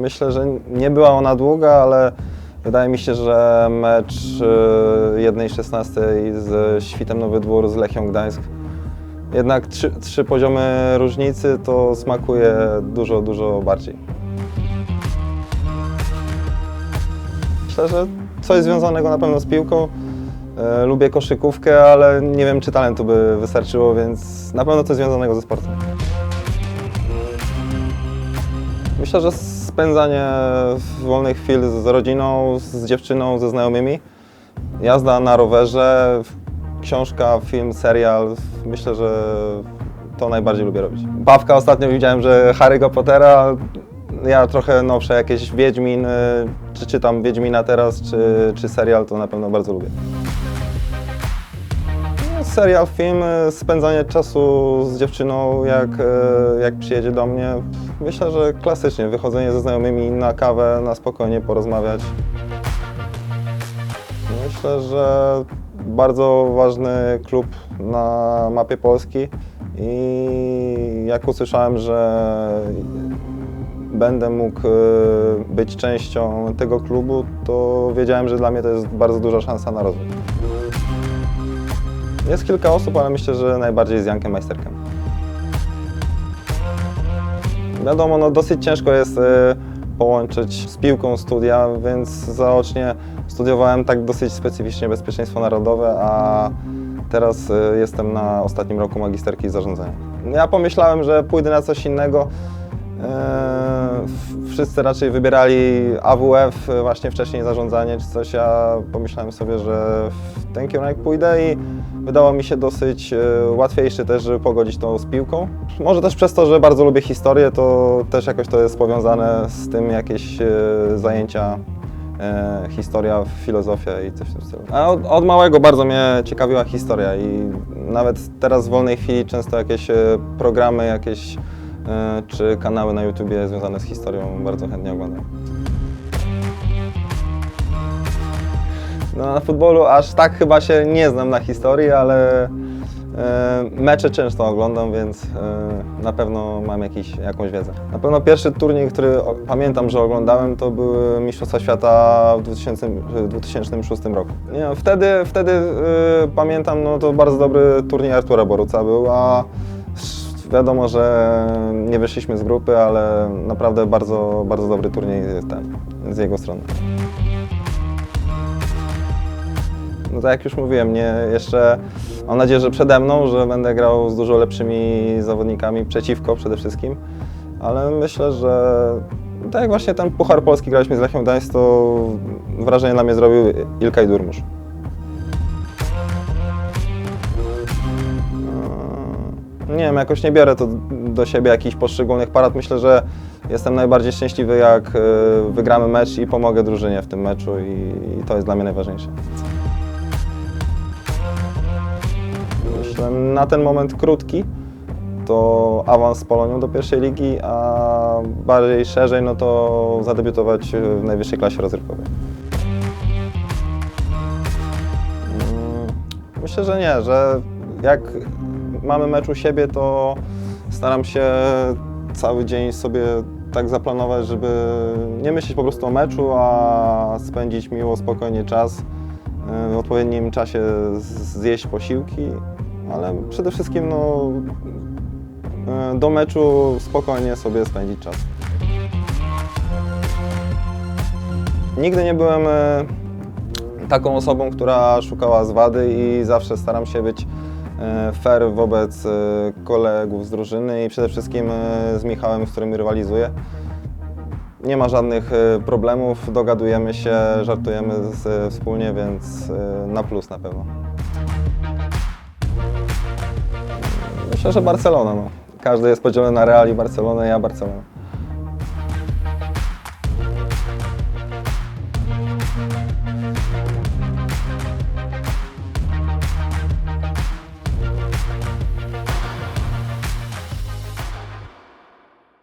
Myślę, że nie była ona długa, ale wydaje mi się, że mecz y, 1-16 z Świtem Nowy Dwór z Lechią Gdańsk jednak trzy, trzy poziomy różnicy to smakuje dużo, dużo bardziej. Myślę, że coś związanego na pewno z piłką. E, Lubię koszykówkę, ale nie wiem, czy talentu by wystarczyło, więc na pewno coś związanego ze sportem. Myślę, że spędzanie wolnych chwil z rodziną, z dziewczyną, ze znajomymi, jazda na rowerze, książka, film, serial. Myślę, że to najbardziej lubię robić. Bawka ostatnio widziałem, że Harry'ego Pottera, ja trochę nowsze jakieś Wiedźmin, czy czytam Wiedźmina teraz, czy, czy serial, to na pewno bardzo lubię. Serial, film, y, spędzanie czasu z dziewczyną, jak, y, jak przyjedzie do mnie. Myślę, że klasycznie, wychodzenie ze znajomymi na kawę, na spokojnie porozmawiać. Myślę, że bardzo ważny klub na mapie Polski i jak usłyszałem, że będę mógł y, być częścią tego klubu, to wiedziałem, że dla mnie to jest bardzo duża szansa na rozwój. Jest kilka osób, ale myślę, że najbardziej z Jankiem Majsterkiem. Wiadomo, no dosyć ciężko jest y, połączyć z piłką studia, więc zaocznie studiowałem tak dosyć specyficznie bezpieczeństwo narodowe, a teraz y, jestem na ostatnim roku magisterki zarządzania. Ja pomyślałem, że pójdę na coś innego. Eee, Wszyscy raczej wybierali AWF, y, właśnie wcześniej zarządzanie czy coś. Ja pomyślałem sobie, że w ten kierunek pójdę i wydało mi się dosyć y, łatwiejszy też, żeby pogodzić to z piłką. Może też przez to, że bardzo lubię historię, to też jakoś to jest powiązane z tym jakieś y, zajęcia e, historia, filozofia i coś w tym stylu. A od, od małego bardzo mnie ciekawiła historia i nawet teraz w wolnej chwili często jakieś e, programy, jakieś e, czy kanały na YouTubie związane z historią bardzo chętnie oglądam. No, na futbolu aż tak chyba się nie znam na historii, ale e, mecze często oglądam, więc e, na pewno mam jakiś, jakąś wiedzę. Na pewno pierwszy turniej, który pamiętam, że oglądałem, to były Mistrzostwa Świata w 2000, w 2006 roku. Nie, wtedy wtedy e, pamiętam, no to bardzo dobry turniej Artura Boruca był, a wiadomo, że nie wyszliśmy z grupy, ale naprawdę bardzo, bardzo dobry turniej ten, z jego strony. No tak jak już mówiłem, nie, jeszcze mam nadzieję, że przede mną, że będę grał z dużo lepszymi zawodnikami przeciwko przede wszystkim, ale myślę, że tak jak właśnie ten Puchar Polski graliśmy z Lechią Gdańsk, to wrażenie na mnie zrobił Ilkay Durmusz. Eee, Nie wiem, jakoś nie biorę to do siebie jakichś poszczególnych parad. Myślę, że jestem najbardziej szczęśliwy, jak e, wygramy mecz i pomogę drużynie w tym meczu i to jest dla mnie najważniejsze. Na ten moment krótki to awans z Polonią do pierwszej ligi, a bardziej szerzej no to zadebiutować w najwyższej klasie rozrywkowej. Mm, Myślę, że nie, że jak mamy mecz u siebie, to staram się cały dzień sobie tak zaplanować, żeby nie myśleć po prostu o meczu, a spędzić miło, spokojnie czas, w odpowiednim czasie zjeść posiłki, ale przede wszystkim no, e, do meczu spokojnie sobie spędzić czas. Nigdy nie byłem e, taką osobą, która szukała zwady i zawsze staram się być e, fair wobec kolegów z drużyny i przede wszystkim z Michałem, z którym rywalizuję. Nie ma żadnych problemów, dogadujemy się, żartujemy wspólnie, więc na plus na pewno. Myślę, że Barcelona. No. Każdy jest podzielony na Real i Barcelonę, ja Barcelona.